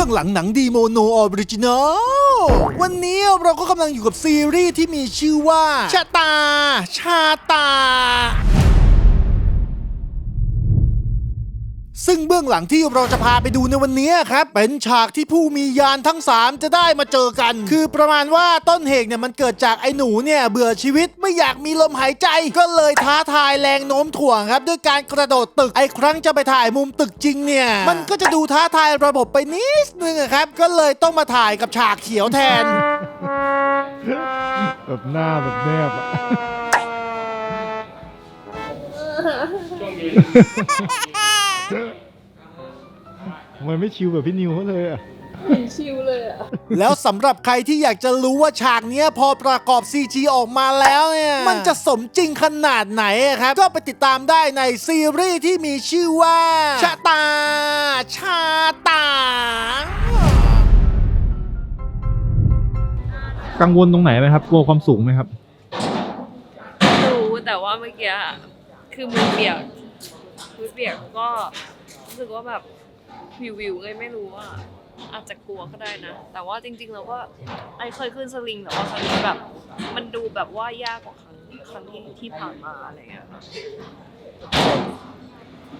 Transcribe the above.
องหลังหนังดีโมโนออริจินอล วันนี้เราก็กำลังอยู่กับซีรีส์ที่มีชื่อว่า ชะตา ชาตา ซึ่งเบื้องหลังที่เราจะพาไปดูในวันนี้ครับ เป็นฉากที่ผู้มียานทั้ง 3 จะได้มาเจอกัน คือประมาณว่าต้นเหตุเนี่ยมันเกิดจากไอ้หนูเนี่ยเบื่อชีวิตไม่อยากมีลมหายใจ ก็เลยท้าทายแรงโน้มถ่วงครับ ด้วยการกระโดดตึกไอ้ครั้งจะไปถ่ายมุมตึกจริงเนี่ย มันก็จะดูท้าทายระบบไปนิดนึงอะครับ ก็เลยต้องมาถ่ายกับฉากเขียวแทนแบบหน้าแบบแนบอะ ทำไมไม่ชิวแบบพี่นิวเขาเลยอะชิวเลยอะ แล้วสำหรับใครที่อยากจะรู้ว่าฉากเนี้ยพอประกอบ CG ออกมาแล้วเนี่ย มันจะสมจริงขนาดไหนอะครับ ก็ไปติดตามได้ในซีรีส์ที่มีชื่อว่า ชะตา ชาตา กังวลตรงไหนไหมครับ กลัวความสูงไหมครับ รู้แต่ว่าเมื่อกี้อะคือมือเปียกมือเปียกก็รู้สึกว่าแบบ วิววิวๆไงไม่รู้ว่าอาจจะกลัวก็ได้นะ แต่ว่าจริงๆเราก็ไอเคยขึ้นสลิงแต่ว่าครั้งนี้แบบ มันดูแบบว่ายากกว่าครั้งครั้งที่ที่ผ่านมาอะไรอย่างเงี้ย